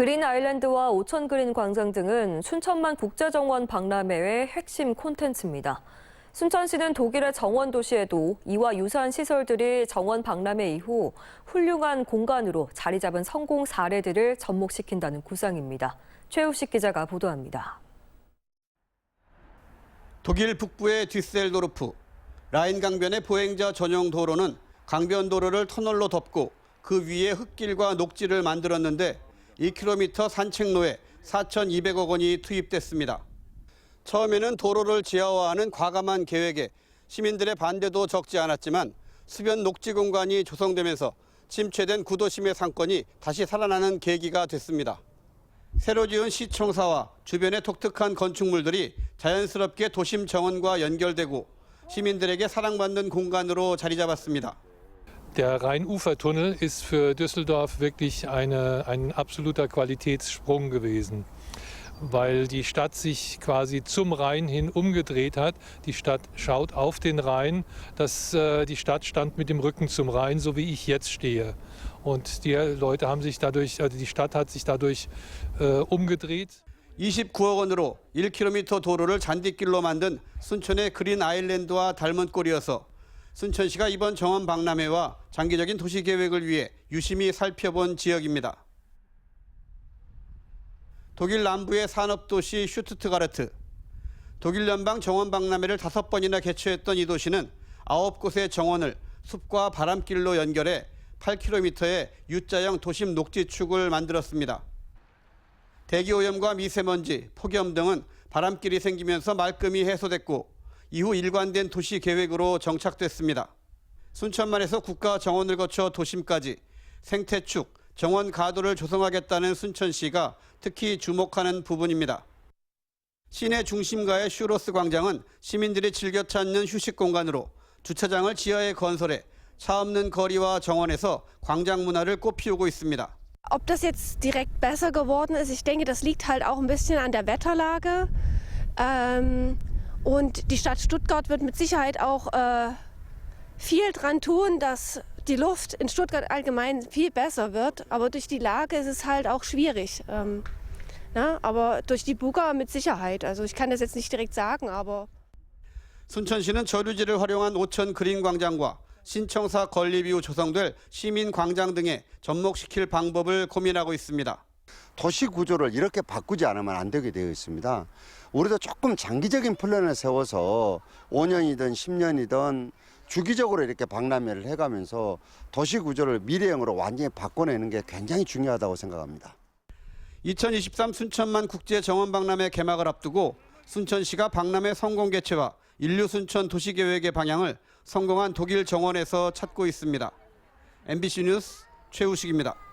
그린 아일랜드와 오천 그린 광장 등은 순천만 국제정원 박람회의 핵심 콘텐츠입니다. 순천시는 독일의 정원 도시에도 이와 유사한 시설들이 정원 박람회 이후 훌륭한 공간으로 자리 잡은 성공 사례들을 접목시킨다는 구상입니다. 최우식 기자가 보도합니다. 독일 북부의 뒤셀도르프 라인 강변의 보행자 전용 도로는 강변 도로를 터널로 덮고 그 위에 흙길과 녹지를 만들었는데 2km 산책로에 4,200억 원이 투입됐습니다. 처음에는 도로를 지하화하는 과감한 계획에 시민들의 반대도 적지 않았지만 수변 녹지 공간이 조성되면서 침체된 구도심의 상권이 다시 살아나는 계기가 됐습니다. 새로 지은 시청사와 주변의 독특한 건축물들이 자연스럽게 도심 정원과 연결되고 시민들에게 사랑받는 공간으로 자리 잡았습니다. Der Rheinufertunnel ist für Düsseldorf wirklich eine, ein absoluter Qualitätssprung gewesen, weil die Stadt sich quasi zum Rhein hin umgedreht hat. Die Stadt schaut auf den Rhein. Das, äh, die Stadt stand mit dem Rücken zum Rhein, so wie ich jetzt stehe. Und die Leute haben sich dadurch, also die Stadt hat sich dadurch äh, umgedreht. 29억 원으로 1km 도로를 잔디길로 만든 순천의 그린 아일랜드와 닮은 꼴이어서 순천시가 이번 정원 박람회와 장기적인 도시 계획을 위해 유심히 살펴본 지역입니다. 독일 남부의 산업도시 슈투트가르트. 독일 연방 정원 박람회를 다섯 번이나 개최했던 이 도시는 아홉 곳의 정원을 숲과 바람길로 연결해 8km의 U자형 도심 녹지축을 만들었습니다. 대기 오염과 미세먼지, 폭염 등은 바람길이 생기면서 말끔히 해소됐고 이후 일관된 도시 계획으로 정착됐습니다. 순천만에서 국가 정원을 거쳐 도심까지 생태축, 정원 가도를 조성하겠다는 순천시가 특히 주목하는 부분입니다. 시내 중심가의 슈로스 광장은 시민들이 즐겨 찾는 휴식 공간으로 주차장을 지하에 건설해 차 없는 거리와 정원에서 광장 문화를 꽃피우고 있습니다. Ob das jetzt direkt besser geworden ist, ich denke, das liegt halt auch ein bisschen an der Wetterlage. Ähm, und die Stadt Stuttgart wird mit Sicherheit auch äh, viel dran tun, dass die Luft in Stuttgart allgemein viel besser wird. Aber durch die Lage ist es halt auch schwierig. Ähm, na, aber durch die Buga mit Sicherheit. Also ich kann das jetzt nicht direkt sagen, aber. 순천시는 저류지를 활용한 오천 그린 광장과 신청사 건립 이후 조성될 시민 광장 등에 접목시킬 방법을 고민하고 있습니다. 도시 구조를 이렇게 바꾸지 않으면 안 되게 되어 있습니다. 우리도 조금 장기적인 플랜을 세워서 5년이든 10년이든 주기적으로 이렇게 박람회를 해가면서 도시 구조를 미래형으로 완전히 바꿔내는 게 굉장히 중요하다고 생각합니다. 2023 순천만 국제 정원 박람회 개막을 앞두고 순천시가 박람회 성공 개최와 인류 순천 도시 계획의 방향을 성공한 독일 정원에서 찾고 있습니다. MBC 뉴스 최우식입니다.